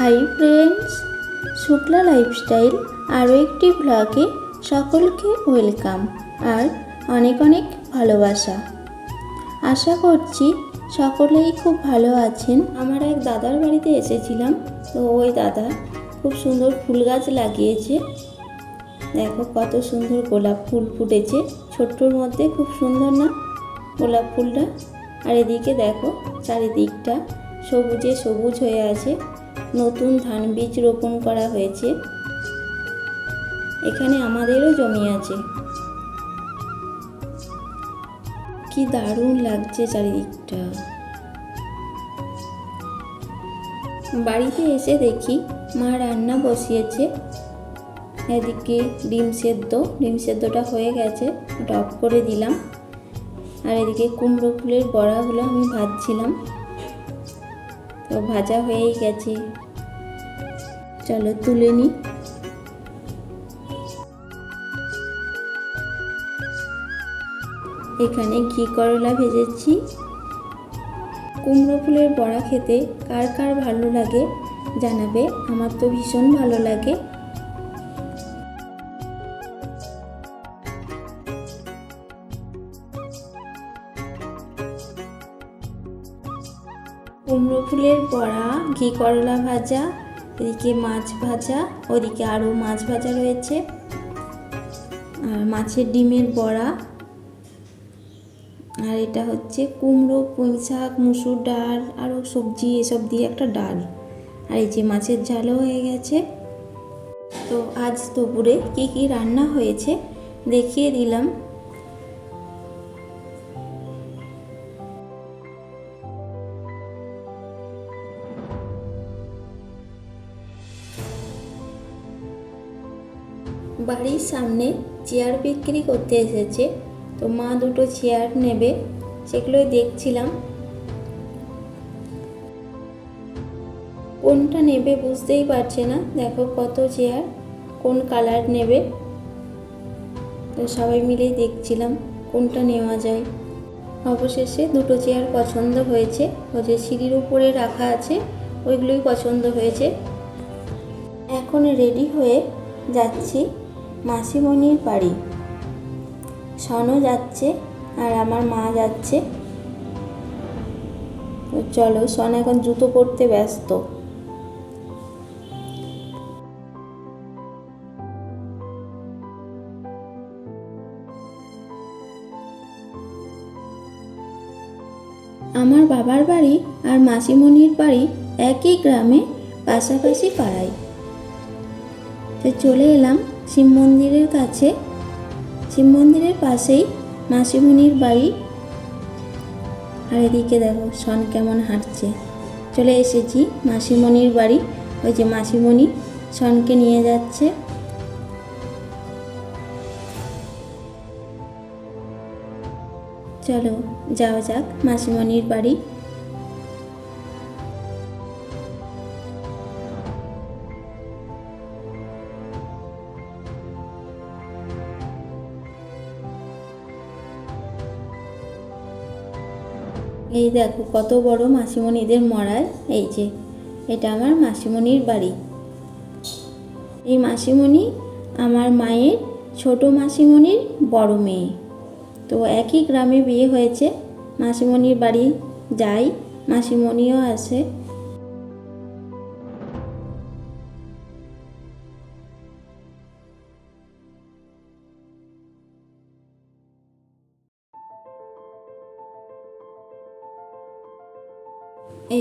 Hi friends Shukla lifestyle আরও একটি ব্লগে সকলকে ওয়েলকাম আর অনেক অনেক ভালোবাসা। আশা করছি সকলেই খুব ভালো আছেন। আমার এক দাদার বাড়িতে এসেছিলাম, তো ওই দাদা খুব সুন্দর ফুল গাছ লাগিয়েছে। দেখো কত সুন্দর গোলাপ ফুল ফুটেছে, ছোট্টর মধ্যে খুব সুন্দর না গোলাপ ফুলটা? আর এদিকে দেখো চারিদিকটা সবুজে সবুজ হয়ে আছে। নতুন ধান বীজ রোপণ করা হয়েছে। এখানে আমাদেরও জমি আছে। কি দারুণ লাগছে চারিদিকটা। বাড়িতে এসে দেখি মা রান্না বসিয়েছে। এদিকে ডিম সেদ্ধ, ডিম সেদ্ধটা হয়ে গেছে অফ করে দিলাম। আর এদিকে কুমড়ো ফুলের বড়াগুলো আমি ভাজছিলাম। তো ভাজা হয়েই গেছে। চলো তুলে নিই এখানে ঘি করলা ভেজেছি। কুমড়ো ফুলের বড়া খেতে কার কার ভালো লাগে জানাবে, আমার তো ভীষণ ভালো লাগে। কুমড়ো ফুলের বড়া, ঘি করলা ভাজা এদিকে মাছ ভাজা, ওদিকে আরও মাছ ভাজা রয়েছে। আর মাছের ডিমের বড়া। আর এটা হচ্ছে কুমড়ো, পুঁই শাক, মুসুর ডাল আরও সবজি, এসব দিয়ে একটা ডাল। আর এই যে মাছের ঝালও হয়ে গেছে। তো আজ দুপুরে কী কী রান্না হয়েছে দেখিয়ে দিলাম। বাড়ির সামনে চেয়ার বিক্রি করতে এসেছে। তো মা দুটো চেয়ার নেবে, সেগুলোই দেখছিলাম। কোনটা নেবে বুঝতেই পারছে না। দেখো কত চেয়ার কোন কালার নেবে। তো সবাই মিলেই দেখছিলাম কোনটা নেওয়া যায়। অবশেষে দুটো চেয়ার পছন্দ হয়েছে। ওই যে সিঁড়ির উপরে রাখা আছে, ওইগুলোই পছন্দ হয়েছে। এখন রেডি হয়ে যাচ্ছি। মাসিমণির বাড়ি। সনও যাচ্ছে আর আমার মা যাচ্ছে। চলো, সন এখন জুতো পরতে ব্যস্ত। আমার বাবার বাড়ি আর মাসিমণির বাড়ি একই গ্রামে, পাশাপাশি পাড়ায়। তো চলে এলাম শিব মন্দিরের কাছে, শিব মন্দিরের পাশেই মাসিমণির বাড়ি। আর এদিকে দেখো সন কেমন হাঁটছে। চলে এসেছি মাসিমণির বাড়ি। ওই যে মাসিমণি সনকে নিয়ে যাচ্ছে। চলো, যাওয়া যাক মাসিমণির বাড়ি। এই দেখো কত বড় মাসিমণিদের মরার এই যে, এটা আমার মাসিমণির বাড়ি। এই মাসিমণি আমার মায়ের ছোট মাসিমণির বড় মেয়ে। তো একই গ্রামে বিয়ে হয়েছে, মাসিমণির বাড়ি যাই, মাসিমণিও আসে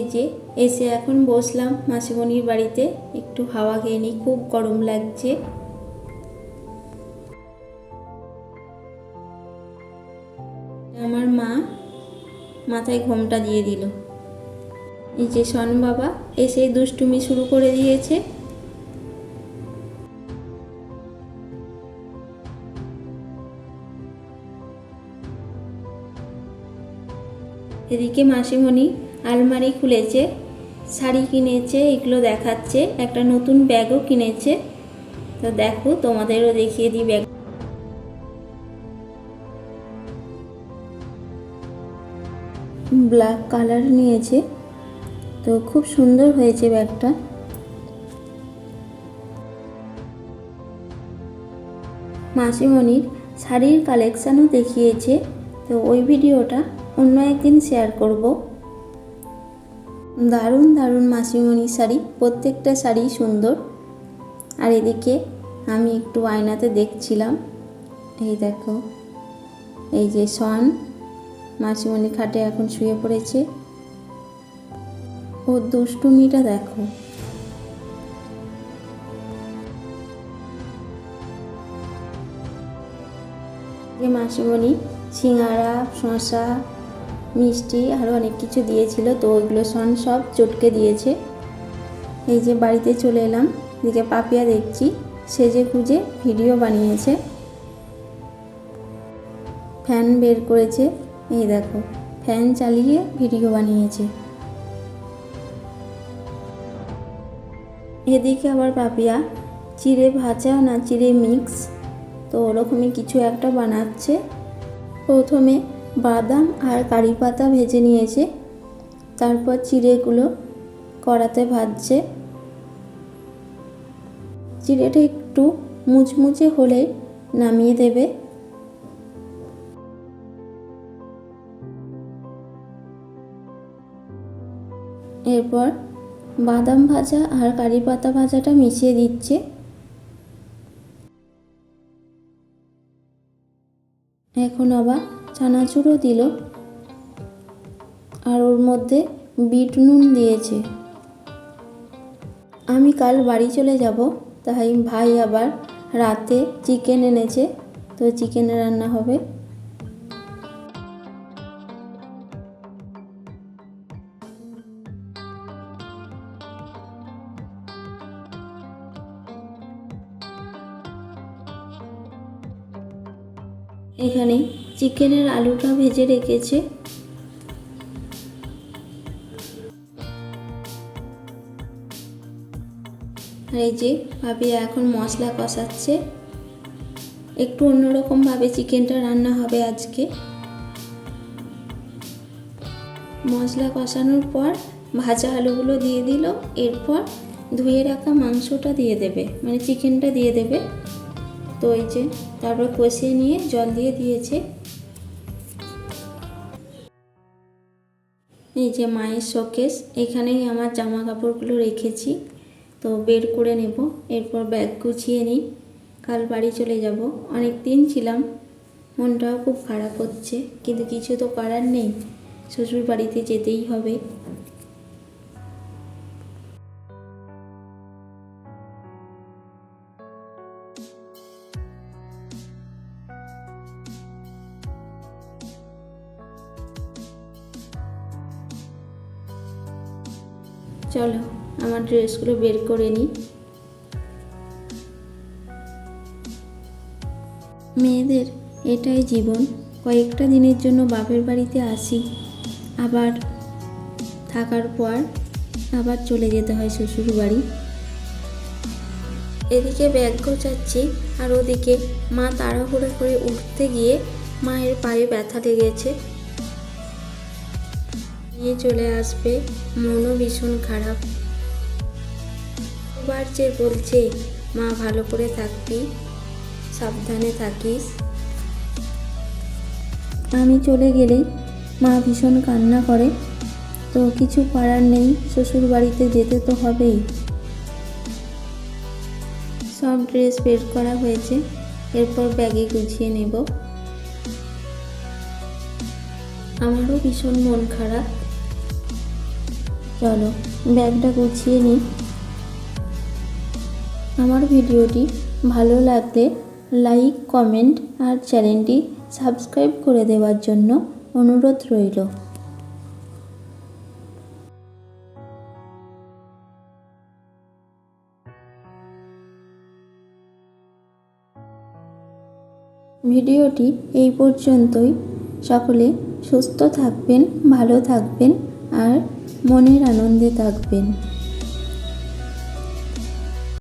যে এসে এখন বসলাম মাসিমণির বাড়িতে। একটু হাওয়া খেয়ে নিই খুব গরম লাগছে। আমার মা মাথায় ঘোমটা দিয়ে দিল। এই যে শন বাবা, এসে দুষ্টুমি শুরু করে দিয়েছে। এদিকে মাসিমণি আলমারি খুলেছে, শাড়ি কিনেছে, এগুলো দেখাচ্ছে, একটা নতুন ব্যাগও কিনেছে। তো দেখো, তোমাদেরও দেখিয়ে দিই ব্যাগ ব্ল্যাক কালার নিয়েছে। তো খুব সুন্দর হয়েছে ব্যাগটা। মাসিমণির শাড়ির কালেকশানও দেখিয়েছে। তো ওই ভিডিওটা অন্য একদিন শেয়ার করব। দারুণ দারুণ মাসিমণির শাড়ি, প্রত্যেকটা শাড়ি সুন্দর। আর এদিকে আমি একটু আয়নাতে দেখছিলাম। এই দেখো, এই যে সন, মাসিমণি খাটে এখন শুয়ে পড়েছে। ও দুষ্টুমিটা দেখো। যে মাসিমণি, সিঙ্গারা, শসা মিষ্টি আরও অনেক কিছু দিয়েছিল, তো ওইগুলো সন সব চটকে দিয়েছে। এই যে বাড়িতে চলে এলাম, এদিকে পাপিয়া দেখছি, সেজে খুঁজে ভিডিও বানিয়েছে। ফ্যান বের করেছে, এই দেখো, ফ্যান চালিয়ে ভিডিও বানিয়েছে। এদিকে আবার পাপিয়া, চিড়ে ভাজা না চিড়ে মিক্স, তো ওরকমই কিছু একটা বানাচ্ছে। প্রথমে বাদাম আর কারি পাতা ভেজে নিয়েছে। তারপর চিড়েগুলো কড়াতে ভাজছে। চিড়েটা একটু মুচমুচে হলে নামিয়ে দেবে। এরপর বাদাম ভাজা আর কারি পাতা ভাজাটা মিশিয়ে দিচ্ছে। এখন আবার চানাচুরও দিল। আর ওর মধ্যে বিট নুন দিয়েছে। আমি কাল বাড়ি চলে যাব, তাই ভাই আবার রাতে চিকেন এনেছে, তো চিকেন রান্না হবে। এখানে চিকেনের আলুটা ভেজে রেখেছে। আর এই যে ভাবি এখন মশলা কষাচ্ছে। একটু অন্যরকমভাবে চিকেনটা রান্না হবে আজকে। মশলা কষানোর পর ভাজা আলুগুলো দিয়ে দিল। এরপর ধুয়ে রাখা মাংসটা দিয়ে দেবে মানে চিকেনটা দিয়ে দেবে। তো এই যে, তারপর কষিয়ে নিয়ে জল দিয়ে দিয়েছে। এই যে মায়ের শোকেস, এখানেই আমার জামা কাপড়গুলো রেখেছি। তো বের করে নেব, এরপর ব্যাগ গুছিয়ে নিই। কাল বাড়ি চলে যাব। অনেক দিন ছিলাম, মনটাও খুব খারাপ হচ্ছে। কিন্তু কিছু তো করার নেই। শ্বশুর বাড়িতে যেতেই হবে। ড্রেসগুলো বের করে নিই। মেয়েদের এটাই জীবন। কয়েকটা দিনের জন্য বাপের বাড়িতে আসি। আবার থাকার পর আবার চলে যেতে হয় শ্বশুর বাড়ি এদিকে ব্যাগ গোছাচ্ছি আর ওদিকে মা তাড়াহুড়ো করে উঠতে গিয়ে মায়ের পায়ে ব্যথা লেগেছে। নিয়ে চলে আসবে। মনও ভীষণ খারাপ। এবার যে বলছে, মা, ভালো করে থাকবি, সাবধানে থাকিস। আমি চলে গেলে মা ভীষণ কান্না করে, তো কিছু করার নেই শ্বশুর বাড়িতে যেতে তো হবেই। সব ড্রেস বের করা হয়েছে, এরপর ব্যাগে গুছিয়ে নেব। আমারও ভীষণ মন খারাপ। চলো, ব্যাগটা গুছিয়ে নিই। আমার ভিডিওটি ভালো লাগলে লাইক, কমেন্ট আর চ্যানেলটি সাবস্ক্রাইব করে দেওয়ার জন্য অনুরোধ রইল। ভিডিওটি এই পর্যন্তই। সকলে সুস্থ থাকবেন, ভালো থাকবেন আর মনের আনন্দে থাকবেন।